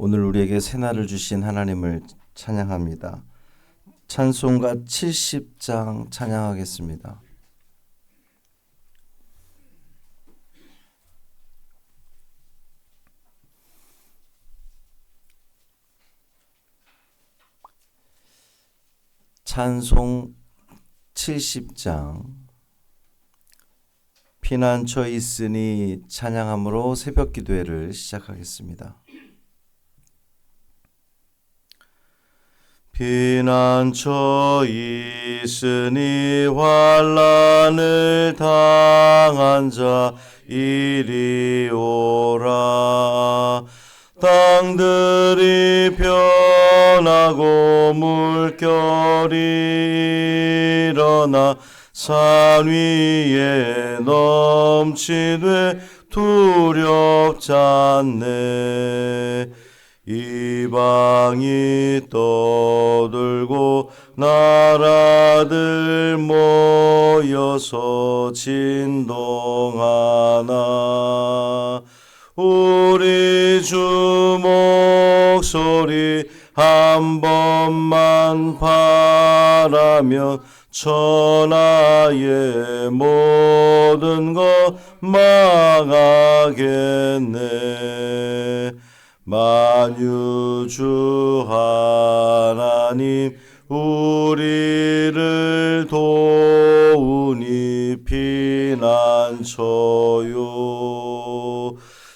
오늘 우리에게 새날을 주신 하나님을 찬양합니다. 찬송가 70장 찬양하겠습니다. 찬송 70장 피난처 있으니 찬양함으로 새벽 기도회를 시작하겠습니다. 피난처 있으니 환란을 당한 자 이리 오라. 땅들이 변하고 물결이 일어나 산 위에 넘치되 두렵지 않네 이방이 떠들고 나라들 모여서 진동하나. 우리 주 목소리 한 번만 바라면 천하의 모든 것 망하겠네 만유주 하나님 우리를 도우니 피난처요.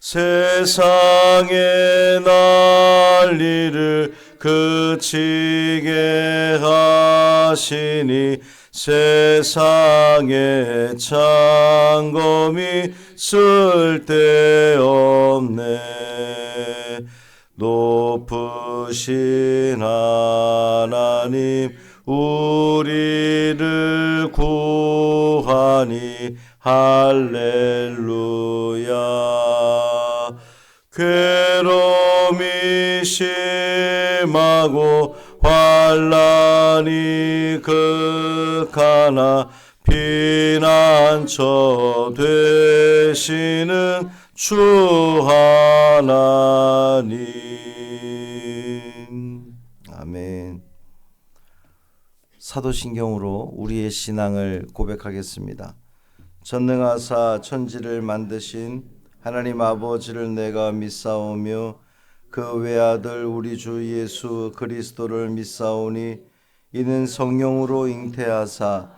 세상의 난리를 그치게 하시니 세상의 창검이 쓸데없네. 높으신 하나님 우리를 구하니 할렐루야. 괴로움이 심하고 환란이 극하나 피난처 되시는 주 하나님 아멘 사도신경으로 우리의 신앙을 고백하겠습니다. 전능하사 천지를 만드신 하나님 아버지를 내가 믿사오며 그 외아들 우리 주 예수 그리스도를 믿사오니 이는 성령으로 잉태하사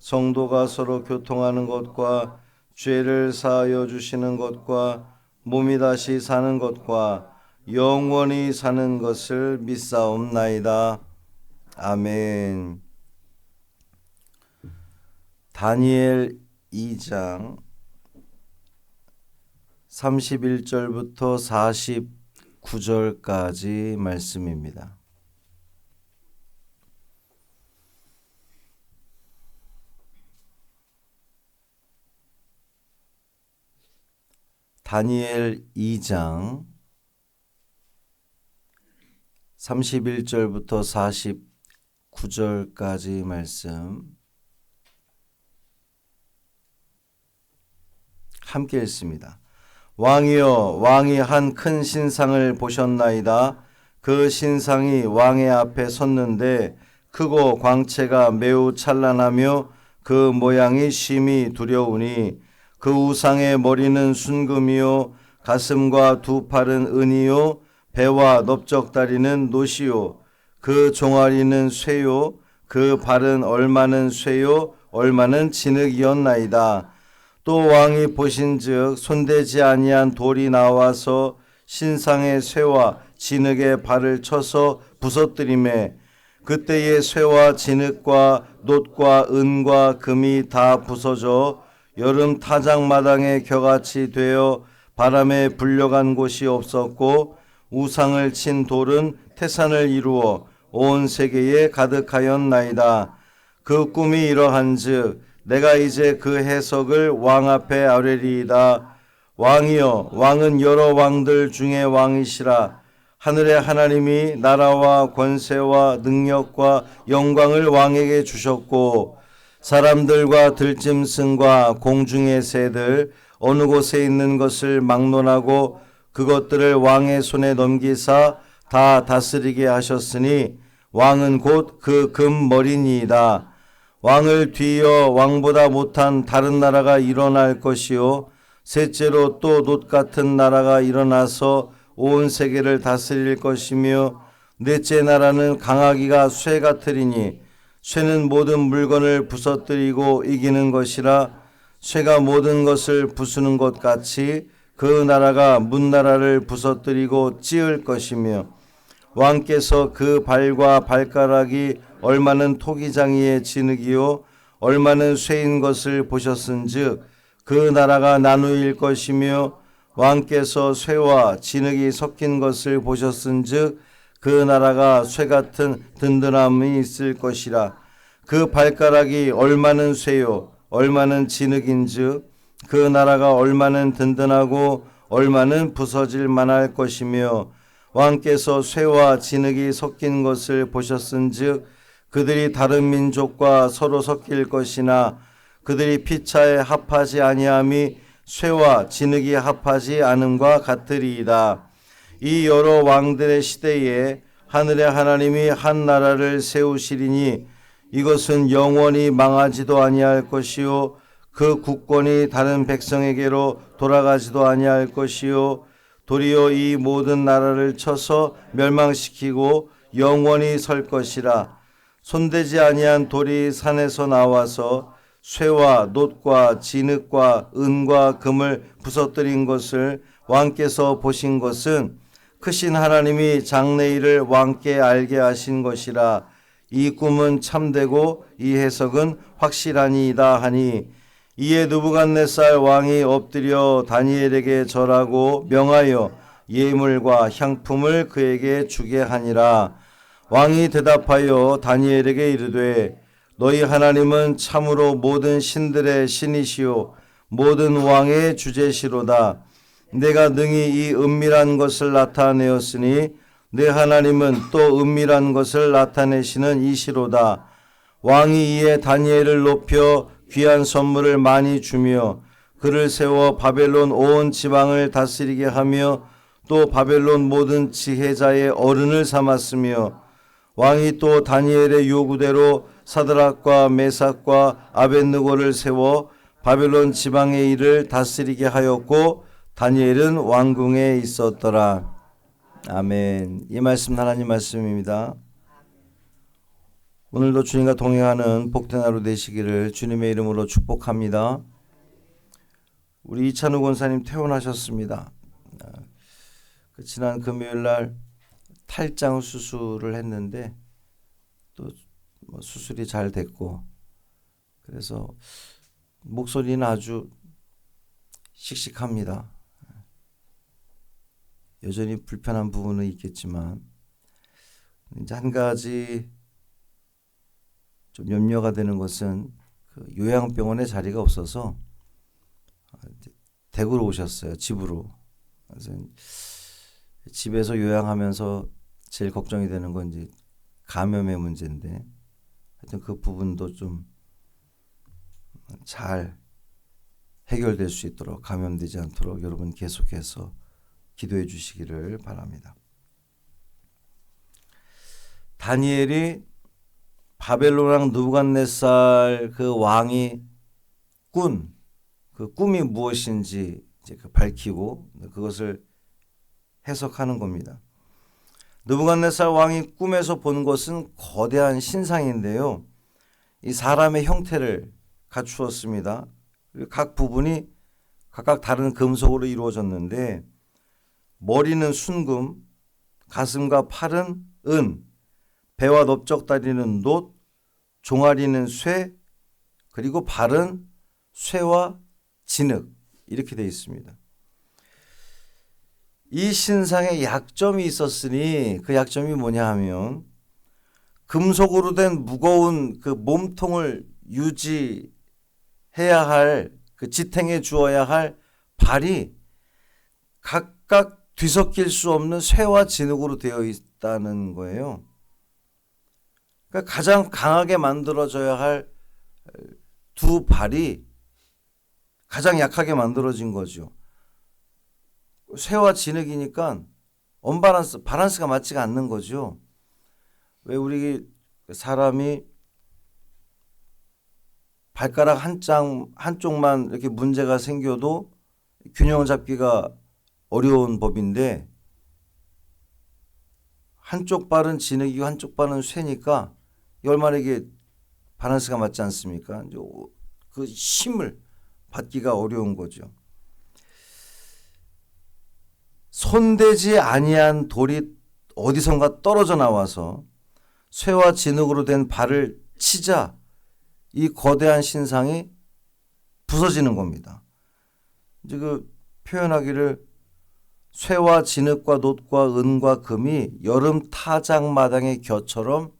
성도가 서로 교통하는 것과 죄를 사하여 주시는 것과 몸이 다시 사는 것과 영원히 사는 것을 믿사옵나이다. 아멘. 다니엘 2장 31절부터 49절까지 말씀입니다. 다니엘 2장 31절부터 49절까지 말씀 함께 읽습니다. 왕이여 왕이 한 큰 신상을 보셨나이다. 그 신상이 왕의 앞에 섰는데 크고 광채가 매우 찬란하며 그 모양이 심히 두려우니 그 우상의 머리는 순금이요 가슴과 두 팔은 은이요 배와 넓적다리는 노시요 그 종아리는 쇠요 그 발은 얼마는 쇠요 얼마는 진흙이었나이다. 또 왕이 보신즉 손대지 아니한 돌이 나와서 신상의 쇠와 진흙의 발을 쳐서 부서뜨림에 그때의 쇠와 진흙과 놋과 은과 금이 다 부서져 여름 타작마당에 겨같이 되어 바람에 불려간 곳이 없었고 우상을 친 돌은 태산을 이루어 온 세계에 가득하였나이다. 그 꿈이 이러한즉 내가 이제 그 해석을 왕 앞에 아뢰리이다. 왕이여 왕은 여러 왕들 중에 왕이시라. 하늘의 하나님이 나라와 권세와 능력과 영광을 왕에게 주셨고 사람들과 들짐승과 공중의 새들 어느 곳에 있는 것을 막론하고 그것들을 왕의 손에 넘기사 다 다스리게 하셨으니 왕은 곧 그 금머리니이다. 왕을 뒤이어 왕보다 못한 다른 나라가 일어날 것이요 셋째로 또 놋 같은 나라가 일어나서 온 세계를 다스릴 것이며 넷째 나라는 강하기가 쇠 같으리니 쇠는 모든 물건을 부서뜨리고 이기는 것이라 쇠가 모든 것을 부수는 것 같이 그 나라가 문나라를 부서뜨리고 찌을 것이며 왕께서 그 발과 발가락이 얼마는 토기장이의 진흙이요 얼마는 쇠인 것을 보셨은즉 그 나라가 나누일 것이며 왕께서 쇠와 진흙이 섞인 것을 보셨은즉 그 나라가 쇠 같은 든든함이 있을 것이라 그 발가락이 얼마는 쇠요 얼마는 진흙인즉 그 나라가 얼마는 든든하고 얼마는 부서질 만할 것이며 왕께서 쇠와 진흙이 섞인 것을 보셨은즉 그들이 다른 민족과 서로 섞일 것이나 그들이 피차에 합하지 아니함이 쇠와 진흙이 합하지 않음과 같으리이다. 이 여러 왕들의 시대에 하늘의 하나님이 한 나라를 세우시리니 이것은 영원히 망하지도 아니할 것이요 그 국권이 다른 백성에게로 돌아가지도 아니할 것이요 도리어 이 모든 나라를 쳐서 멸망시키고 영원히 설 것이라. 손대지 아니한 돌이 산에서 나와서 쇠와 놋과 진흙과 은과 금을 부서뜨린 것을 왕께서 보신 것은 크신 하나님이 장래일을 왕께 알게 하신 것이라 이 꿈은 참되고 이 해석은 확실하니이다 하니 이에 느부갓네살 왕이 엎드려 다니엘에게 절하고 명하여 예물과 향품을 그에게 주게 하니라. 왕이 대답하여 다니엘에게 이르되 너희 하나님은 참으로 모든 신들의 신이시요 모든 왕의 주제시로다 내가 능히 이 은밀한 것을 나타내었으니 내 하나님은 또 은밀한 것을 나타내시는 이시로다. 왕이 이에 다니엘을 높여 귀한 선물을 많이 주며 그를 세워 바벨론 온 지방을 다스리게 하며 또 바벨론 모든 지혜자의 어른을 삼았으며 왕이 또 다니엘의 요구대로 사드락과 메삭과 아벤느고를 세워 바벨론 지방의 일을 다스리게 하였고 다니엘은 왕궁에 있었더라. 아멘. 이 말씀 하나님 말씀입니다. 오늘도 주님과 동행하는 복된 하루 되시기를 주님의 이름으로 축복합니다. 우리 이찬우 권사님 퇴원하셨습니다. 그 지난 금요일 날 탈장 수술을 했는데 또 뭐 수술이 잘 됐고 그래서 목소리는 아주 씩씩합니다. 여전히 불편한 부분은 있겠지만 이제 한 가지 좀 염려가 되는 것은 그 요양병원에 자리가 없어서 대구로 오셨어요. 집으로. 그래서 집에서 요양하면서 제일 걱정이 되는 건 이제 감염의 문제인데 하여튼 그 부분도 좀 잘 해결될 수 있도록 감염되지 않도록 여러분 계속해서 기도해 주시기를 바랍니다. 다니엘이 바벨론 왕 누부갓네살 그 왕이 꾼 그 꿈이 무엇인지 이제 그 밝히고 그것을 해석하는 겁니다. 느부갓네살 왕이 꿈에서 본 것은 거대한 신상인데요. 이 사람의 형태를 갖추었습니다. 각 부분이 각각 다른 금속으로 이루어졌는데 머리는 순금, 가슴과 팔은 은, 배와 넓적다리는 놋, 종아리는 쇠, 그리고 발은 쇠와 진흙 이렇게 되어 있습니다. 이 신상에 약점이 있었으니 그 약점이 뭐냐 하면 금속으로 된 무거운 그 몸통을 유지해야 할 그 지탱해 주어야 할 발이 각각 뒤섞일 수 없는 쇠와 진흙으로 되어 있다는 거예요. 그러니까 가장 강하게 만들어져야 할 두 발이 가장 약하게 만들어진 거죠. 쇠와 진흙이니까 언바란스, 바란스가 맞지가 않는 거죠. 왜 우리 사람이 발가락 한 장, 한쪽만 이렇게 문제가 생겨도 균형 잡기가 어려운 법인데 한쪽 발은 진흙이고 한쪽 발은 쇠니까 이게 바란스가 맞지 않습니까? 그 힘을 받기가 어려운 거죠. 손대지 아니한 돌이 어디선가 떨어져 나와서 쇠와 진흙으로 된 발을 치자 이 거대한 신상이 부서지는 겁니다. 이제 그 표현하기를 쇠와 진흙과 놋과 은과 금이 여름 타작마당의 겨처럼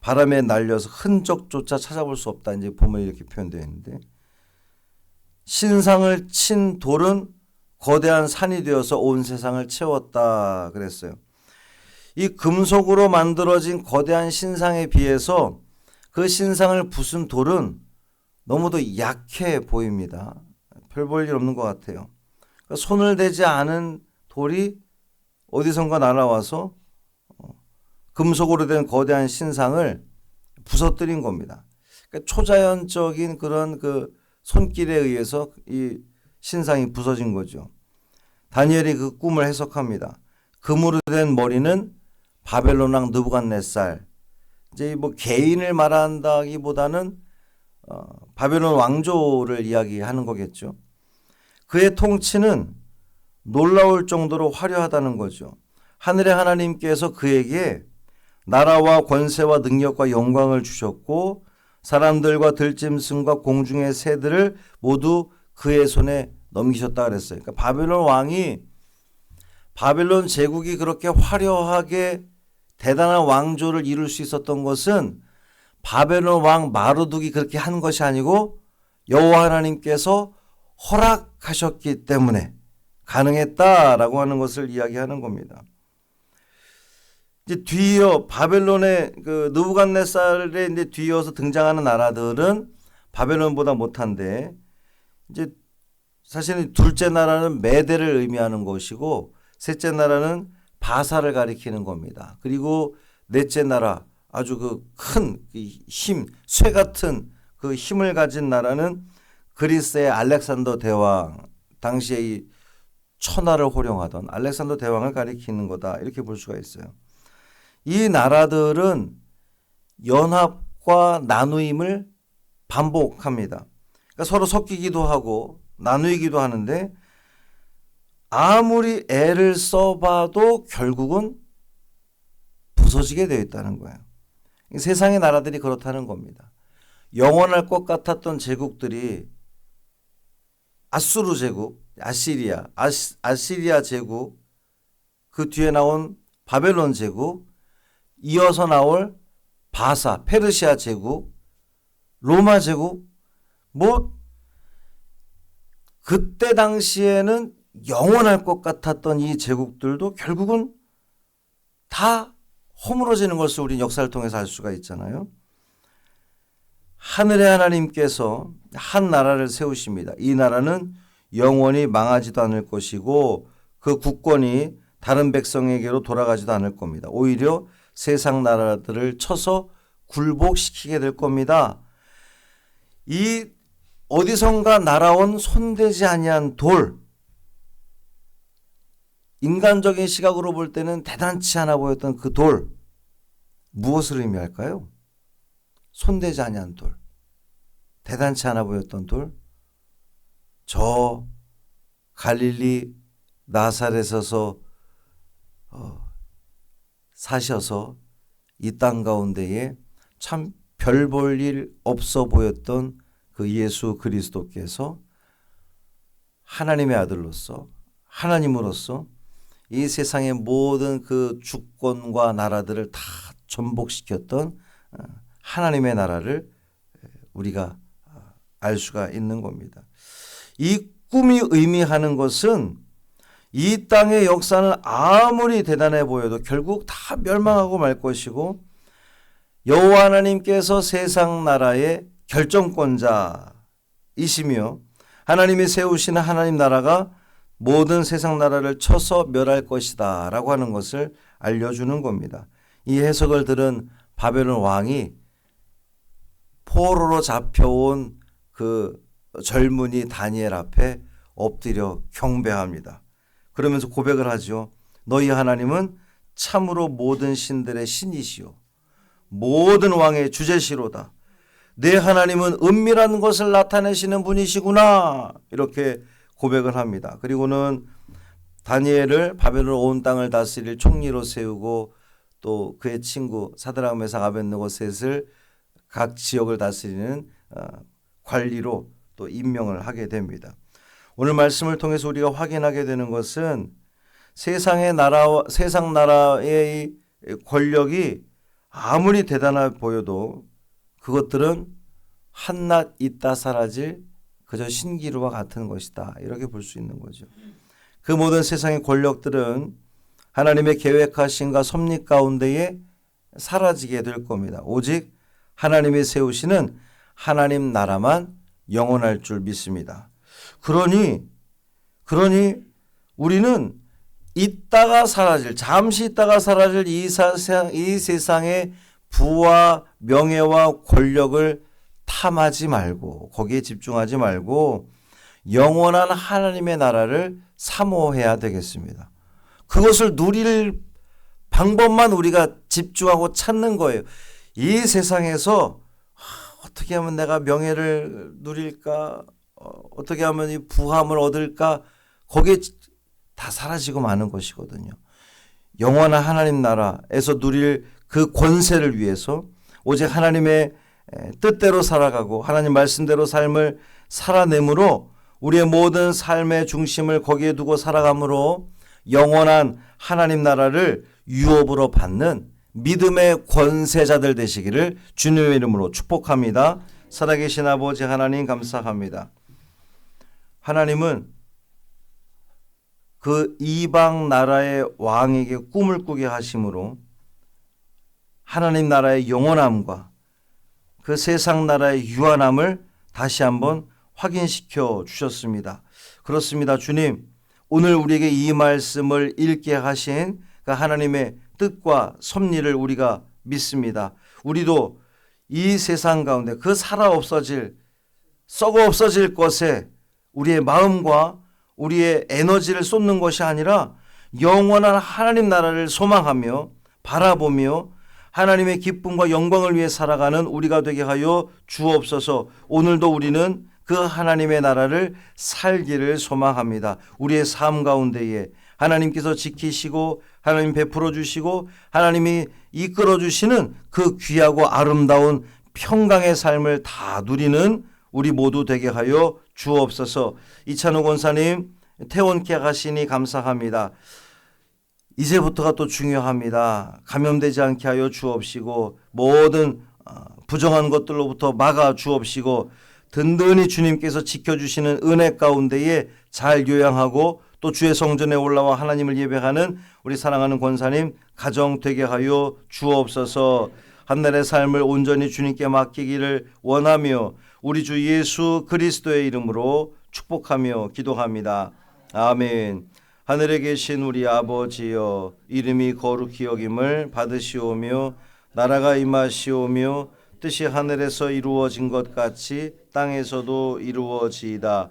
바람에 날려서 흔적조차 찾아볼 수 없다. 이제 보면 이렇게 표현되어 있는데 신상을 친 돌은 거대한 산이 되어서 온 세상을 채웠다 그랬어요. 이 금속으로 만들어진 거대한 신상에 비해서 그 신상을 부순 돌은 너무도 약해 보입니다. 별 볼 일 없는 것 같아요. 그러니까 손을 대지 않은 돌이 어디선가 날아와서 어, 금속으로 된 거대한 신상을 부서뜨린 겁니다. 그러니까 초자연적인 그런 그 손길에 의해서 이 신상이 부서진 거죠. 다니엘이 그 꿈을 해석합니다. 금으로 된 머리는 바벨론 왕 느부갓네살. 이제 뭐 개인을 말한다기보다는 어, 바벨론 왕조를 이야기하는 거겠죠. 그의 통치는 놀라울 정도로 화려하다는 거죠. 하늘의 하나님께서 그에게 나라와 권세와 능력과 영광을 주셨고 사람들과 들짐승과 공중의 새들을 모두 그의 손에 넘기셨다 그랬어요. 그러니까 바벨론 왕이 바벨론 제국이 그렇게 화려하게 대단한 왕조를 이룰 수 있었던 것은 바벨론 왕 마르둑이 그렇게 한 것이 아니고 여호와 하나님께서 허락하셨기 때문에 가능했다라고 하는 것을 이야기하는 겁니다. 이제 뒤이어 바벨론의 그 느부갓네살의 이제 뒤이어서 등장하는 나라들은 바벨론보다 못한데 이제 사실은 둘째 나라는 메대를 의미하는 것이고 셋째 나라는 바사를 가리키는 겁니다. 그리고 넷째 나라 아주 그 큰 힘, 쇠 같은 그 힘을 가진 나라는 그리스의 알렉산더 대왕 당시에 이 천하를 호령하던 알렉산더 대왕을 가리키는 거다 이렇게 볼 수가 있어요. 이 나라들은 연합과 나누임을 반복합니다. 그러니까 서로 섞이기도 하고 나누기도 하는데 아무리 애를 써봐도 결국은 부서지게 되어 있다는 거예요. 세상의 나라들이 그렇다는 겁니다. 영원할 것 같았던 제국들이 아수르 제국, 아시리아, 아시, 아시리아 제국, 그 뒤에 나온 바벨론 제국, 이어서 나올 바사, 페르시아 제국, 로마 제국, 뭐 그때 당시에는 영원할 것 같았던 이 제국들도 결국은 다 허물어지는 것을 우리 역사를 통해서 알 수가 있잖아요. 하늘의 하나님께서 한 나라를 세우십니다. 이 나라는 영원히 망하지도 않을 것이고 그 국권이 다른 백성에게로 돌아가지도 않을 겁니다. 오히려 세상 나라들을 쳐서 굴복시키게 될 겁니다. 이 어디선가 날아온 손대지 아니한 돌 인간적인 시각으로 볼 때는 대단치 않아 보였던 그 돌 무엇을 의미할까요? 손대지 아니한 돌 대단치 않아 보였던 돌 저 갈릴리 나사렛에서 어, 사셔서 이 땅 가운데에 참 별 볼 일 없어 보였던 그 예수 그리스도께서 하나님의 아들로서 하나님으로서 이 세상의 모든 그 주권과 나라들을 다 전복시켰던 어, 하나님의 나라를 우리가 어, 알 수가 있는 겁니다. 이 꿈이 의미하는 것은 이 땅의 역사는 아무리 대단해 보여도 결국 다 멸망하고 말 것이고 여호와 하나님께서 세상 나라의 결정권자이시며 하나님이 세우시는 하나님 나라가 모든 세상 나라를 쳐서 멸할 것이다라고 하는 것을 알려주는 겁니다. 이 해석을 들은 바벨론 왕이 포로로 잡혀온 그 젊은이 다니엘 앞에 엎드려 경배합니다. 그러면서 고백을 하죠. 너희 하나님은 참으로 모든 신들의 신이시요. 모든 왕의 주제시로다. 내 하나님은 은밀한 것을 나타내시는 분이시구나. 이렇게 고백을 합니다. 그리고는 다니엘을 바벨론 온 땅을 다스릴 총리로 세우고 또 그의 친구 사드락 메삭 아벤느고 셋을 각 지역을 다스리는 어, 관리로 또 임명을 하게 됩니다. 오늘 말씀을 통해서 우리가 확인하게 되는 것은 세상의 나라 세상 나라의 권력이 아무리 대단해 보여도 그것들은 한낱 있다 사라질 그저 신기루와 같은 것이다. 이렇게 볼 수 있는 거죠. 그 모든 세상의 권력들은 하나님의 계획하신가 섭리 가운데에 사라지게 될 겁니다. 오직 하나님이 세우시는 하나님 나라만 영원할 줄 믿습니다. 그러니 그러니 우리는 있다가 사라질 잠시 있다가 사라질 이 세상 이 세상의 부와 명예와 권력을 탐하지 말고 거기에 집중하지 말고 영원한 하나님의 나라를 사모해야 되겠습니다. 그것을 누릴 방법만 우리가 집중하고 찾는 거예요. 이 세상에서 어떻게 하면 내가 명예를 누릴까? 어, 떻게 하면 이 부함을 얻을까? 거기에 다 사라지고 마는 것이거든요. 영원한 하나님 나라에서 누릴 그 권세를 위해서 오직 하나님의 뜻대로 살아가고 하나님 말씀대로 삶을 살아내므로 우리의 모든 삶의 중심을 거기에 두고 살아감으로 영원한 하나님 나라를 유업으로 받는 믿음의 권세자들 되시기를 주님의 이름으로 축복합니다. 살아계신 아버지 하나님 감사합니다. 하나님은 그 이방 나라의 왕에게 꿈을 꾸게 하심으로 하나님 나라의 영원함과 그 세상 나라의 유한함을 다시 한번 확인시켜 주셨습니다. 그렇습니다. 주님, 오늘 우리에게 이 말씀을 읽게 하신 그 하나님의 뜻과 섭리를 우리가 믿습니다. 우리도 이 세상 가운데 그 살아 없어질, 썩어 없어질 것에 우리의 마음과 우리의 에너지를 쏟는 것이 아니라 영원한 하나님 나라를 소망하며 바라보며 하나님의 기쁨과 영광을 위해 살아가는 우리가 되게 하여 주옵소서. 오늘도 우리는 그 하나님의 나라를 살기를 소망합니다. 우리의 삶 가운데에 하나님께서 지키시고 하나님 베풀어 주시고 하나님이 이끌어 주시는 그 귀하고 아름다운 평강의 삶을 다 누리는 우리 모두 되게 하여 주옵소서. 이찬호 권사님 퇴원케 하시니 감사합니다. 이제부터가 또 중요합니다. 감염되지 않게 하여 주옵시고 모든 어, 부정한 것들로부터 막아 주옵시고 든든히 주님께서 지켜주시는 은혜 가운데에 잘 요양하고 또 주의 성전에 올라와 하나님을 예배하는 우리 사랑하는 권사님 가정 되게 하여 주옵소서 한 날의 삶을 온전히 주님께 맡기기를 원하며 우리 주 예수 그리스도의 이름으로 축복하며 기도합니다. 아멘. 하늘에 계신 우리 아버지여 이름이 거룩히 여김을 받으시오며 나라가 임하시오며 뜻이 하늘에서 이루어진 것 같이 땅에서도 이루어지이다.